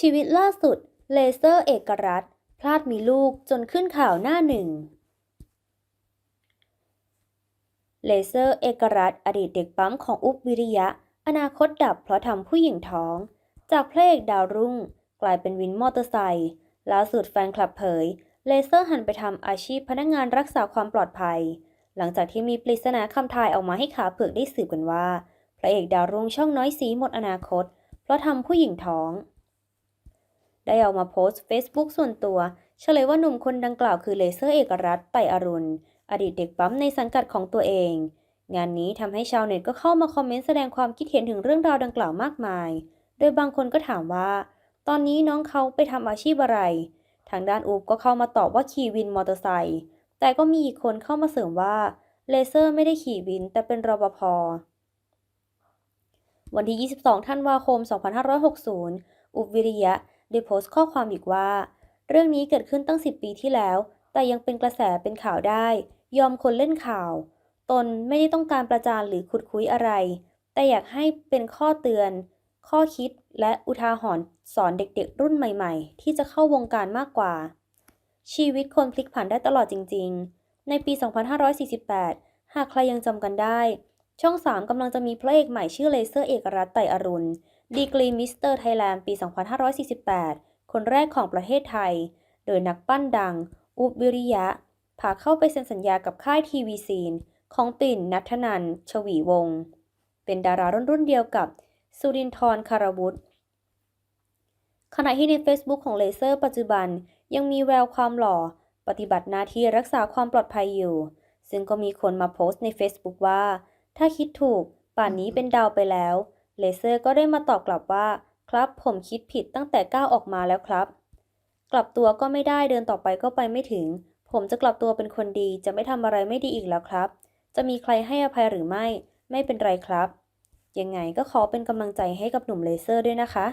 ชีวิตล่าสุด เลเซอร์เอกรัฐ พลาดมีลูกจนขึ้นข่าวหน้าหนึ่ง เลเซอร์เอกรัฐ อดีตเด็กปั๊มของอุ๊บวิริยะ อนาคตดับเพราะทำผู้หญิงท้อง จากพระเอกดาวรุ่ง กลายเป็นวินมอเตอร์ไซค์ล่าสุดแฟนคลับเผย เลเซอร์หันไปทำอาชีพพนักงานรักษาความปลอดภัย หลังจากที่มีปริศนาคำทายออกมาให้ขาเผือกได้สืบกันว่า พระเอกดาวรุ่งช่องน้อยสีหมดอนาคต เพราะทำผู้หญิงท้อง ได้ออกมาโพสต์ Facebook ส่วนตัว เฉลยว่าหนุ่มคนดังกล่าวคือเลเซอร์เอกรัฐไตอรุณ อดีตเด็กปั๊มในสังกัดของตัวเอง งานนี้ทำให้ชาวเน็ตก็เข้ามาคอมเมนต์แสดงความคิดเห็นถึงเรื่องราวดังกล่าวมากมาย โดยบางคนก็ถามว่า ตอนนี้น้องเขาไปทำอาชีพอะไร ทางด้านอูบก็เข้ามาตอบว่าขี่วินมอเตอร์ไซค์แต่ก็มีอีกคนเข้ามาเสริมว่าเลเซอร์ไม่ได้ขี่วิน แต่เป็นรปภวันที่ 22 ธันวาคม 2560 อุบวิริยะ ได้โพสต์ข้อความอีกว่า เรื่องนี้เกิดขึ้นตั้ง 10 ปีที่แล้ว แต่ยังเป็นกระแสเป็นข่าวได้ ยอมคนเล่นข่าว ตนไม่ได้ต้องการประจานหรือขุดคุยอะไร แต่อยากให้เป็นข้อเตือน ข้อคิดและอุทาหรณ์สอนเด็กๆ รุ่นใหม่ๆ ที่จะเข้าวงการมากกว่า ชีวิตคนพลิกผันได้ตลอดจริง ๆ ในปี 2548 หากใครยังจำกันได้ ช่อง 3กำลังจะมีพระเอกใหม่ชื่อเลเซอร์เอกรัฐไตรอรุณ ดีกรีมิสเตอร์ไทยแลนด์ปี 2548 คนแรกของประเทศไทย โดยนักปั้นดัง อุบวิริยะ พาเข้าไปเซ็นสัญญากับค่ายทีวีซีน ของปิ่นนัทนัน ชวีวงศ์ เป็นดารารุ่นรุ่นเดียวกับ สุรินทร์คารวุฒิขณะที่ใน Facebook ของเลเซอร์ปัจจุบันยังมีแววความหล่อ ปฏิบัติหน้าที่รักษาความปลอดภัยอยู่ ซึ่งก็มีคนมาโพสต์ใน Facebook ว่า ถ้าคิดถูก ป่านนี้เป็นดาวไปแล้ว เลเซอร์ก็ได้มาตอบกลับว่า ครับผมคิดผิดตั้งแต่ก้าวออกมาแล้วครับ กลับตัวก็ไม่ได้เดินต่อไปก็ไปไม่ถึง ผมจะกลับตัวเป็นคนดีจะไม่ทำอะไรไม่ดีอีกแล้วครับ จะมีใครให้อภัยหรือไม่ ไม่เป็นไรครับ ยังไงก็ขอเป็นกำลังใจให้กับหนุ่มเลเซอร์ด้วยนะคะ